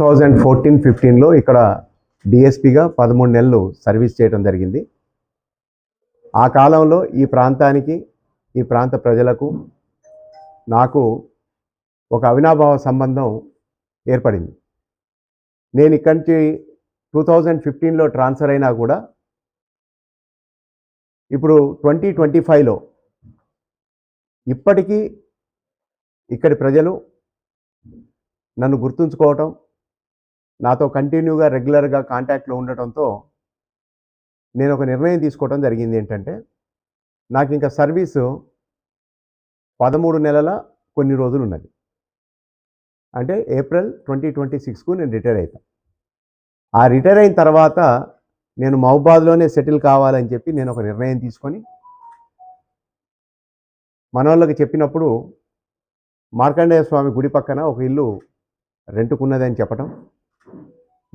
Thousand fourteen ఫిఫ్టీన్లో ఇక్కడ డిఎస్పిగా పదమూడు నెలలు సర్వీస్ చేయడం జరిగింది. ఆ కాలంలో ఈ ప్రాంతానికి ఈ ప్రాంత ప్రజలకు నాకు ఒక అవినాభావ సంబంధం ఏర్పడింది. నేను ఇక్కడి నుంచి టూ థౌజండ్ ఫిఫ్టీన్లో ట్రాన్స్ఫర్ అయినా కూడా ఇప్పుడు ట్వంటీ ట్వంటీ ఫైవ్లో ఇప్పటికీ ఇక్కడి ప్రజలు నన్ను గుర్తుంచుకోవటం నాతో కంటిన్యూగా రెగ్యులర్గా కాంటాక్ట్లో ఉండటంతో నేను ఒక నిర్ణయం తీసుకోవడం జరిగింది ఏంటంటే నాకు ఇంకా సర్వీసు పదమూడు నెలల కొన్ని రోజులు ఉన్నది అంటే ఏప్రిల్ ట్వంటీ ట్వంటీ సిక్స్కు నేను రిటైర్ అవుతాను ఆ రిటైర్ అయిన తర్వాత నేను మహబాద్లోనే సెటిల్ కావాలని చెప్పి నేను ఒక నిర్ణయం తీసుకొని మనోళ్ళకి చెప్పినప్పుడు మార్కండేయ స్వామి గుడి పక్కన ఒక ఇల్లు రెంటుకున్నదని చెప్పటం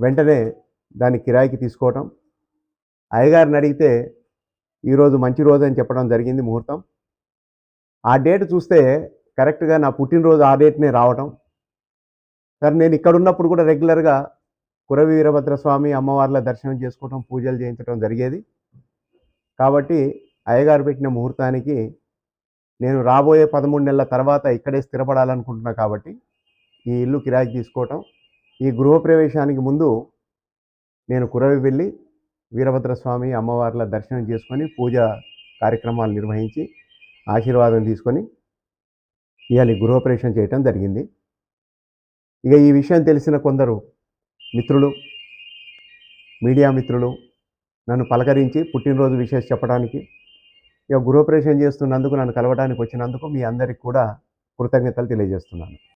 వెంటనే దాన్ని కిరాయికి తీసుకోవటం. అయ్యగారిని అడిగితే ఈరోజు మంచి రోజు అని చెప్పడం జరిగింది ముహూర్తం. ఆ డేట్ చూస్తే కరెక్ట్గా నా పుట్టినరోజు ఆ డేట్నే రావటం. సరే నేను ఇక్కడ ఉన్నప్పుడు కూడా రెగ్యులర్గా కురవి వీరభద్రస్వామి అమ్మవార్ల దర్శనం చేసుకోవటం పూజలు చేయించడం జరిగేది. కాబట్టి అయ్యగారు పెట్టిన ముహూర్తానికి నేను రాబోయే పదమూడు నెలల తర్వాత ఇక్కడే స్థిరపడాలనుకుంటున్నా కాబట్టి ఈ ఇల్లు కిరాయికి తీసుకోవటం. ఈ గృహప్రవేశానికి ముందు నేను కురవి వెళ్ళి వీరభద్రస్వామి అమ్మవార్ల దర్శనం చేసుకొని పూజ కార్యక్రమాలు నిర్వహించి ఆశీర్వాదం తీసుకొని ఇవాళ గృహప్రవేశం చేయటం జరిగింది. ఇక ఈ విషయం తెలిసిన కొందరు మిత్రులు మీడియా మిత్రులు నన్ను పలకరించి పుట్టినరోజు విషయం చెప్పడానికి ఇక గృహప్రవేశం చేస్తున్నందుకు నన్ను కలవడానికి వచ్చినందుకు మీ అందరికి కూడా కృతజ్ఞతలు తెలియజేస్తున్నాను.